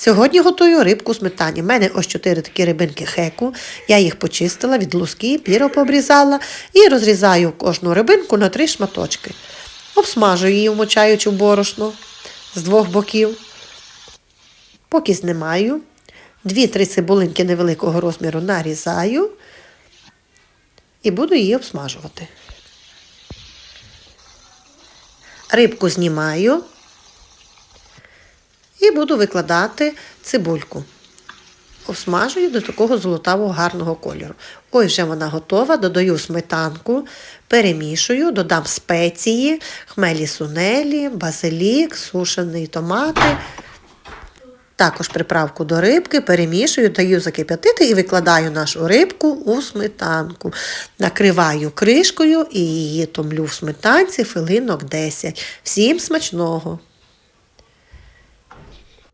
Сьогодні готую рибку сметані. У мене ось чотири такі рибинки хеку. Я їх почистила від луски, піро пообрізала і розрізаю кожну рибинку на три шматочки. Обсмажую її, вмочаючи в борошно з двох боків. Поки знімаю. Дві-три цибулинки невеликого розміру нарізаю і буду її обсмажувати. Рибку знімаю і буду викладати цибульку. Обсмажую до такого золотавого гарного кольору. Ось вже вона готова, додаю сметанку, перемішую, додам спеції, хмелі сунелі, базилік, сушені томати. Також приправку до рибки перемішую, даю закип'ятити і викладаю нашу рибку у сметанку. Накриваю кришкою і її томлю в сметанці хвилинок 10. Всім смачного!